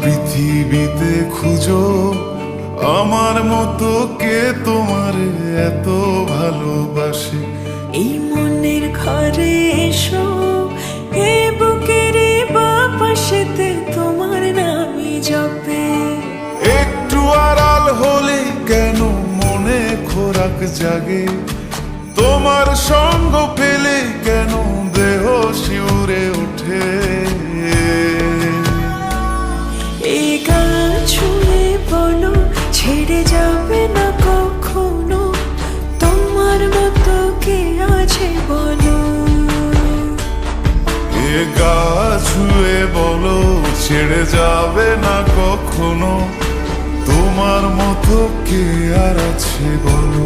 পৃথিবীতে খুঁজো। আমার মতো কে তোমার এত ভালোবাসে? এই মনের ঘরে এসো এ বুকের বাপাশেতে তোমার জপে। একটু আড়াল হলে কেন মনে খোরাক জাগে? তোমার সঙ্গ পেলে কেন ছেড়ে যাবে না কখনো? তোমার মতো কে আছে বলো? এ গা বলো, ছেড়ে যাবে না কখনো? তোমার মতো কে আর আছে বলো?